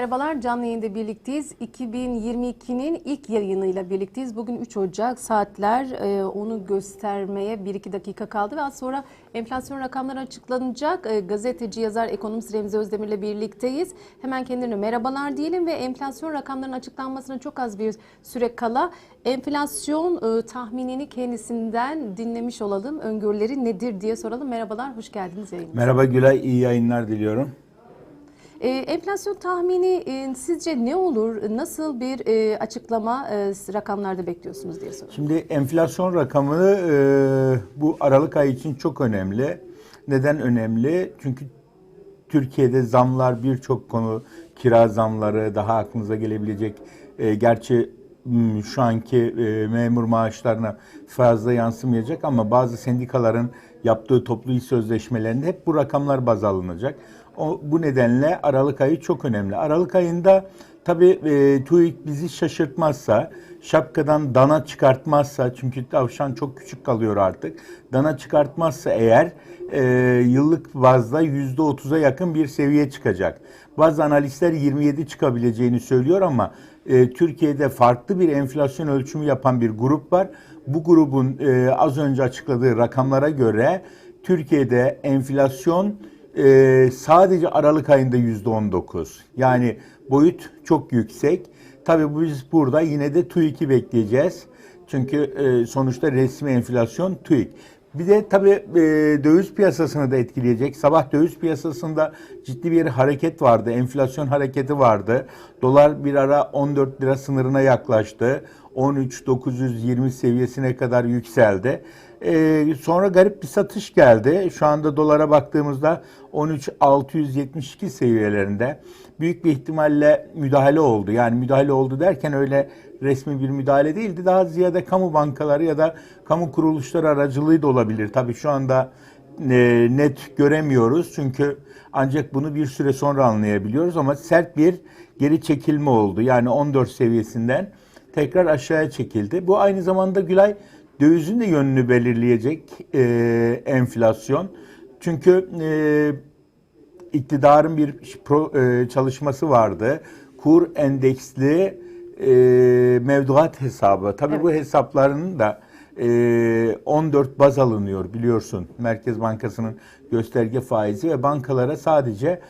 merhabalar. Canlı yayında birlikteyiz. 2022'nin ilk yayınıyla birlikteyiz. Bugün 3 Ocak saatler e, onu göstermeye 1-2 dakika kaldı ve az sonra enflasyon rakamları açıklanacak. E, gazeteci, yazar, ekonomist Remzi Özdemir'le birlikteyiz. Hemen kendilerine merhabalar diyelim ve enflasyon rakamlarının açıklanmasına çok az bir süre kala enflasyon e, tahminini kendisinden dinlemiş olalım. Öngörüleri nedir diye soralım. Merhabalar, hoş geldiniz yayınımıza. Merhaba Gülay, iyi yayınlar diliyorum. E, enflasyon tahmini e, sizce ne olur? Nasıl bir e, açıklama e, rakamlarda bekliyorsunuz diye soruyorum. Şimdi enflasyon rakamı e, bu Aralık ayı için çok önemli. Neden önemli? Çünkü Türkiye'de zamlar birçok konu, kira zamları, daha aklınıza gelebilecek, e, gerçi şu anki e, memur maaşlarına fazla yansımayacak ama bazı sendikaların yaptığı toplu iş sözleşmelerinde hep bu rakamlar baz alınacak. O, bu nedenle Aralık ayı çok önemli. Aralık ayında tabii e, TÜİK bizi şaşırtmazsa, şapkadan dana çıkartmazsa çünkü tavşan çok küçük kalıyor artık. Dana çıkartmazsa eğer e, yıllık bazda %30'a yakın bir seviye çıkacak. Bazı analistler 27 çıkabileceğini söylüyor ama e, Türkiye'de farklı bir enflasyon ölçümü yapan bir grup var. Bu grubun e, az önce açıkladığı rakamlara göre Türkiye'de enflasyon e, sadece Aralık ayında yüzde 19. Yani boyut çok yüksek. Tabii biz burada yine de TÜİK'i bekleyeceğiz. Çünkü e, sonuçta resmi enflasyon TÜİK. Bir de tabii e, döviz piyasasını da etkileyecek. Sabah döviz piyasasında ciddi bir hareket vardı. Enflasyon hareketi vardı. Dolar bir ara 14 lira sınırına yaklaştı. 13.920 seviyesine kadar yükseldi. Ee, sonra garip bir satış geldi. Şu anda dolara baktığımızda 13.672 seviyelerinde. Büyük bir ihtimalle müdahale oldu. Yani müdahale oldu derken öyle resmi bir müdahale değildi. Daha ziyade kamu bankaları ya da kamu kuruluşları aracılığı da olabilir. Tabii şu anda e, net göremiyoruz. Çünkü ancak bunu bir süre sonra anlayabiliyoruz ama sert bir geri çekilme oldu. Yani 14 seviyesinden tekrar aşağıya çekildi. Bu aynı zamanda Gülay dövizin de yönünü belirleyecek e, enflasyon. Çünkü e, iktidarın bir pro, e, çalışması vardı. Kur endeksli e, mevduat hesabı. Tabii Evet. bu hesaplarının da e, 14 baz alınıyor biliyorsun. Merkez Bankası'nın gösterge faizi ve bankalara sadece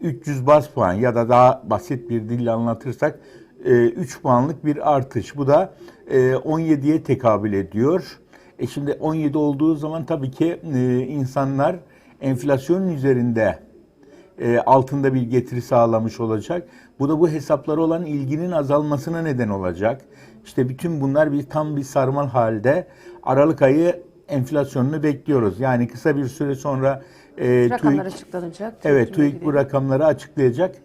300 baz puan ya da daha basit bir dille anlatırsak 3 puanlık bir artış. Bu da e, 17'ye tekabül ediyor. E şimdi 17 olduğu zaman tabii ki e, insanlar enflasyonun üzerinde e, altında bir getiri sağlamış olacak. Bu da bu hesaplara olan ilginin azalmasına neden olacak. İşte bütün bunlar bir tam bir sarmal halde Aralık ayı enflasyonunu bekliyoruz. Yani kısa bir süre sonra e, Rakamlar TÜİK, açıklanacak. evet TÜİK bu rakamları açıklayacak.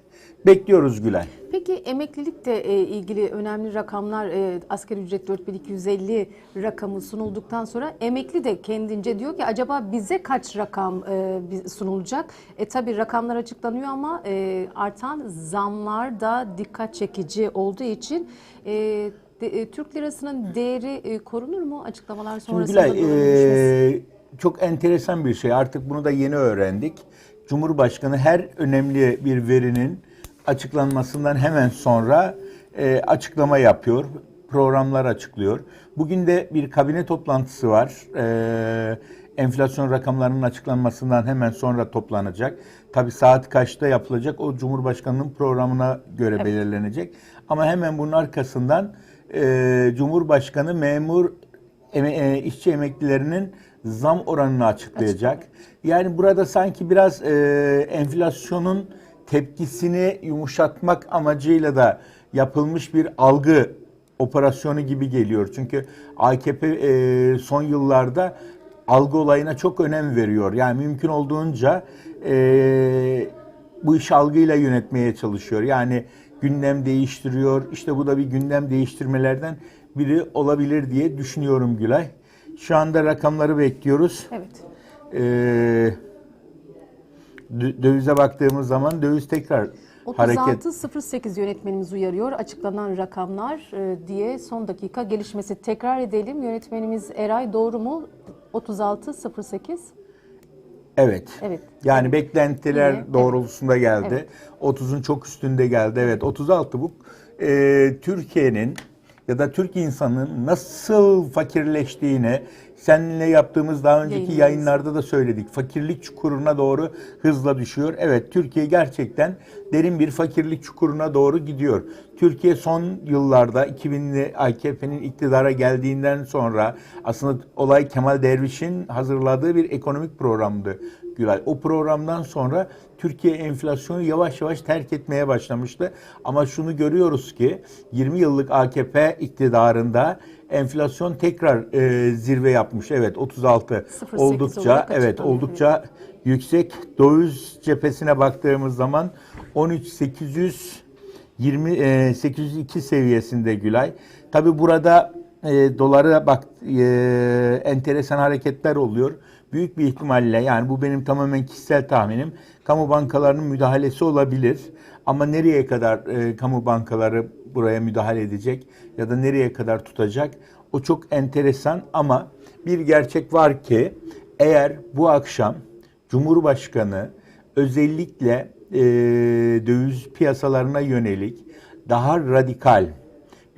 Bekliyoruz Gülay. Peki emeklilikle e, ilgili önemli rakamlar e, asgari ücret 4250 rakamı sunulduktan sonra emekli de kendince diyor ki acaba bize kaç rakam e, sunulacak? E tabi rakamlar açıklanıyor ama e, artan zamlar da dikkat çekici olduğu için e, de- e, Türk lirasının değeri e, korunur mu açıklamalar Şimdi sonrasında? Gülay, düşmesi? e, çok enteresan bir şey. Artık bunu da yeni öğrendik. Cumhurbaşkanı her önemli bir verinin açıklanmasından hemen sonra e, açıklama yapıyor. Programlar açıklıyor. Bugün de bir kabine toplantısı var. E, enflasyon rakamlarının açıklanmasından hemen sonra toplanacak. Tabi saat kaçta yapılacak o Cumhurbaşkanı'nın programına göre Evet. belirlenecek. Ama hemen bunun arkasından e, Cumhurbaşkanı memur eme- e, işçi emeklilerinin zam oranını açıklayacak. Yani burada sanki biraz e, enflasyonun tepkisini yumuşatmak amacıyla da yapılmış bir algı operasyonu gibi geliyor. Çünkü AKP e, son yıllarda algı olayına çok önem veriyor. Yani mümkün olduğunca e, bu iş algıyla yönetmeye çalışıyor. Yani gündem değiştiriyor. İşte bu da bir gündem değiştirmelerden biri olabilir diye düşünüyorum Gülay. Şu anda rakamları bekliyoruz. Evet. Ee, dövize baktığımız zaman döviz tekrar hareket 36.08 yönetmenimiz uyarıyor. Açıklanan rakamlar e, diye son dakika gelişmesi tekrar edelim. Yönetmenimiz Eray doğru mu? 36.08. Evet. Evet. Yani beklentiler Yine, doğrultusunda geldi. Evet. 30'un çok üstünde geldi. Evet 36 bu. Ee, Türkiye'nin ya da Türk insanının nasıl fakirleştiğini seninle yaptığımız daha önceki Yayınlarımız. yayınlarda da söyledik. Fakirlik çukuruna doğru hızla düşüyor. Evet Türkiye gerçekten derin bir fakirlik çukuruna doğru gidiyor. Türkiye son yıllarda 2000'li AKP'nin iktidara geldiğinden sonra aslında olay Kemal Derviş'in hazırladığı bir ekonomik programdı. Gülay. O programdan sonra Türkiye enflasyonu yavaş yavaş terk etmeye başlamıştı. Ama şunu görüyoruz ki 20 yıllık AKP iktidarında enflasyon tekrar e, zirve yapmış. Evet 36 0.8 oldukça evet oldukça yüksek. Döviz cephesine baktığımız zaman 13820 e, 802 seviyesinde Gülay. Tabi burada e, dolara bak e, enteresan hareketler oluyor. Büyük bir ihtimalle yani bu benim tamamen kişisel tahminim. Kamu bankalarının müdahalesi olabilir. Ama nereye kadar e, kamu bankaları buraya müdahale edecek ya da nereye kadar tutacak? O çok enteresan ama bir gerçek var ki eğer bu akşam Cumhurbaşkanı özellikle e, döviz piyasalarına yönelik daha radikal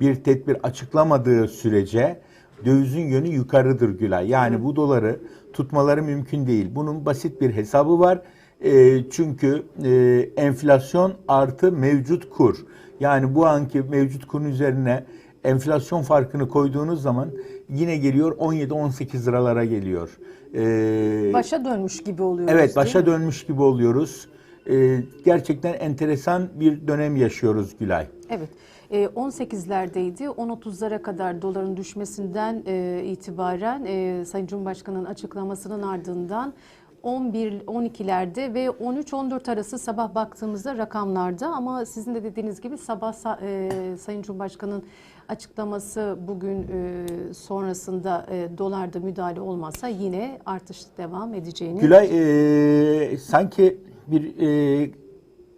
bir tedbir açıklamadığı sürece dövizin yönü yukarıdır Gülay. Yani bu doları tutmaları mümkün değil. Bunun basit bir hesabı var. E, çünkü e, enflasyon artı mevcut kur. Yani bu anki mevcut kurun üzerine enflasyon farkını koyduğunuz zaman yine geliyor 17-18 liralara geliyor. E, Başa dönmüş gibi oluyoruz. Evet başa dönmüş gibi oluyoruz. Ee, gerçekten enteresan bir dönem yaşıyoruz Gülay. Evet. E, 18'lerdeydi. 10.30'lara kadar doların düşmesinden e, itibaren e, Sayın Cumhurbaşkanı'nın açıklamasının ardından 11 12'lerde ve 13-14 arası sabah baktığımızda rakamlarda ama sizin de dediğiniz gibi sabah sa- e, Sayın Cumhurbaşkanı'nın açıklaması bugün e, sonrasında e, dolarda müdahale olmazsa yine artış devam edeceğini Gülay ee, sanki bir ee,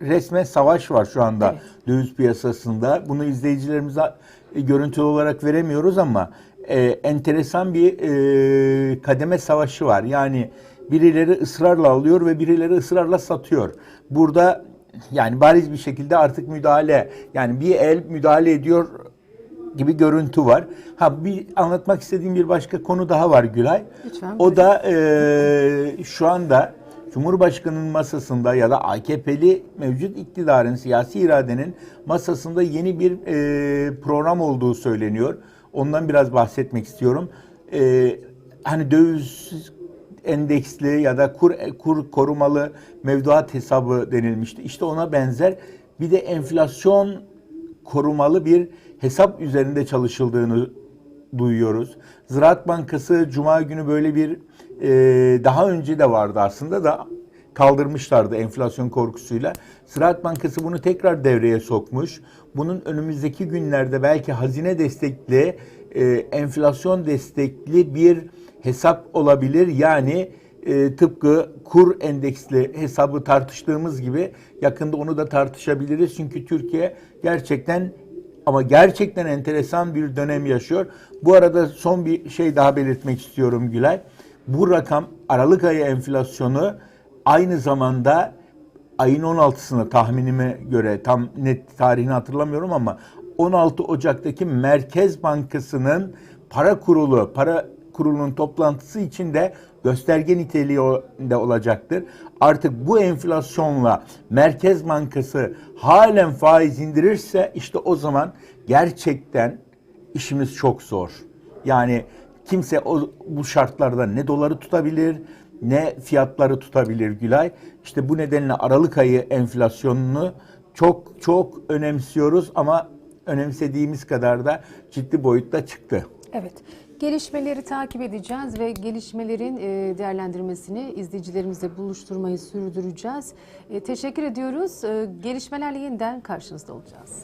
resmen savaş var şu anda Evet. döviz piyasasında. Bunu izleyicilerimize e, görüntülü olarak veremiyoruz ama ee, enteresan bir ee, kademe savaşı var. Yani birileri ısrarla alıyor ve birileri ısrarla satıyor. Burada yani bariz bir şekilde artık müdahale yani bir el müdahale ediyor gibi görüntü var. Ha bir anlatmak istediğim bir başka konu daha var Gülay. Lütfen, O da e, şu anda Cumhurbaşkanı'nın masasında ya da AKP'li mevcut iktidarın siyasi iradenin masasında yeni bir e, program olduğu söyleniyor. Ondan biraz bahsetmek istiyorum. E, hani döviz endeksli ya da kur kur korumalı mevduat hesabı denilmişti. İşte ona benzer bir de enflasyon korumalı bir hesap üzerinde çalışıldığını duyuyoruz. Ziraat Bankası Cuma günü böyle bir e, daha önce de vardı aslında da kaldırmışlardı enflasyon korkusuyla. Ziraat Bankası bunu tekrar devreye sokmuş. Bunun önümüzdeki günlerde belki hazine destekli, e, enflasyon destekli bir hesap olabilir. Yani e, tıpkı kur endeksli hesabı tartıştığımız gibi yakında onu da tartışabiliriz. Çünkü Türkiye gerçekten ama gerçekten enteresan bir dönem yaşıyor. Bu arada son bir şey daha belirtmek istiyorum Gülay. Bu rakam Aralık ayı enflasyonu aynı zamanda ayın 16'sına tahminime göre tam net tarihini hatırlamıyorum ama 16 Ocak'taki Merkez Bankası'nın para kurulu, para kurulunun toplantısı için de gösterge niteliğinde olacaktır. Artık bu enflasyonla Merkez Bankası halen faiz indirirse işte o zaman gerçekten işimiz çok zor. Yani kimse o, bu şartlarda ne doları tutabilir ne fiyatları tutabilir Gülay. İşte bu nedenle Aralık ayı enflasyonunu çok çok önemsiyoruz ama önemsediğimiz kadar da ciddi boyutta çıktı. Evet. Gelişmeleri takip edeceğiz ve gelişmelerin e, değerlendirmesini izleyicilerimizle buluşturmayı sürdüreceğiz. E, Teşekkür ediyoruz. E, Gelişmelerle yeniden karşınızda olacağız.